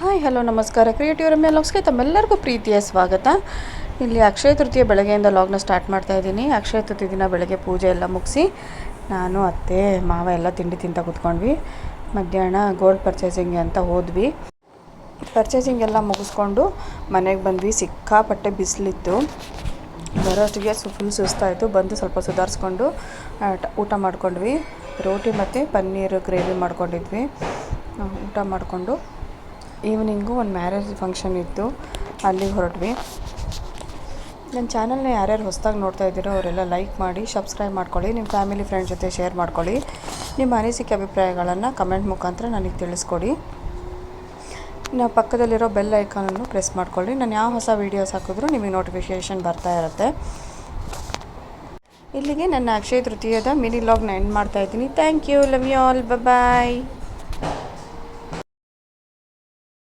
Hi, hello, ನಮಸ್ಕಾರ. Creative Ramya ಲಾಗ್ಸ್ಗೆ ತಮ್ಮೆಲ್ಲರಿಗೂ ಪ್ರೀತಿಯ ಸ್ವಾಗತ. ಇಲ್ಲಿ ಅಕ್ಷಯ ತೃತೀಯ ಬೆಳಗ್ಗೆಯಿಂದ ಲಾಗ್ನ ಸ್ಟಾರ್ಟ್ ಮಾಡ್ತಾ ಇದ್ದೀನಿ. ಅಕ್ಷಯ ತೃತೀಯ ದಿನ ಬೆಳಗ್ಗೆ ಪೂಜೆ ಎಲ್ಲ ಮುಗಿಸಿ ನಾನು, ಅತ್ತೆ, ಮಾವ ಎಲ್ಲ ತಿಂಡಿ ತಿಂತ ಕೂತ್ಕೊಂಡ್ವಿ. ಮಧ್ಯಾಹ್ನ ಗೋಲ್ಡ್ ಪರ್ಚೇಸಿಂಗ್ ಅಂತ ಹೋದ್ವಿ. ಪರ್ಚೇಸಿಂಗ್ ಎಲ್ಲ ಮುಗಿಸ್ಕೊಂಡು ಮನೆಗೆ ಬಂದ್ವಿ. ಸಿಕ್ಕಾಪಟ್ಟೆ ಬಿಸಿಲಿತ್ತು. ಬರೋಷ್ಟಿಗೆ ಸು ಫುಲ್ ಸುಸ್ತಾಯಿತು. ಬಂದು ಸ್ವಲ್ಪ ಸುಧಾರಿಸ್ಕೊಂಡು ಊಟ ಮಾಡ್ಕೊಂಡ್ವಿ. ರೋಟಿ ಮತ್ತು ಪನ್ನೀರ್ ಗ್ರೇವಿ ಮಾಡ್ಕೊಂಡಿದ್ವಿ. ಊಟ ಮಾಡಿಕೊಂಡು ಈವ್ನಿಂಗು ಒಂದು ಮ್ಯಾರೇಜ್ ಫಂಕ್ಷನ್ ಇತ್ತು. ಅಲ್ಲಿಗೆ ಹೊರಟ್ವಿ. ನನ್ನ ಚಾನಲ್ನ ಯಾರ್ಯಾರು ಹೊಸದಾಗಿ ನೋಡ್ತಾ ಇದ್ದೀರೋ ಅವರೆಲ್ಲ ಲೈಕ್ ಮಾಡಿ ಸಬ್ಸ್ಕ್ರೈಬ್ ಮಾಡ್ಕೊಳ್ಳಿ. ನಿಮ್ಮ ಫ್ಯಾಮಿಲಿ ಫ್ರೆಂಡ್ ಜೊತೆ ಶೇರ್ ಮಾಡ್ಕೊಳ್ಳಿ. ನಿಮ್ಮ ಅನಿಸಿಕೆ ಅಭಿಪ್ರಾಯಗಳನ್ನು ಕಮೆಂಟ್ ಮುಖಾಂತರ ನನಗೆ ತಿಳಿಸ್ಕೊಡಿ. ನಾವು ಪಕ್ಕದಲ್ಲಿರೋ ಬೆಲ್ ಐಕಾನನ್ನು ಪ್ರೆಸ್ ಮಾಡ್ಕೊಳ್ಳಿ. ನಾನು ಯಾವ ಹೊಸ ವೀಡಿಯೋಸ್ ಹಾಕಿದ್ರೂ ನಿಮಗೆ ನೋಟಿಫಿಕೇಷನ್ ಬರ್ತಾ ಇರುತ್ತೆ. ಇಲ್ಲಿಗೆ ನನ್ನ ಅಕ್ಷಯ ತೃತೀಯದ ಮಿನಿ ಲಾಗ್ನ ಎಂಡ್ ಮಾಡ್ತಾ ಇದ್ದೀನಿ. Thank you love you all bye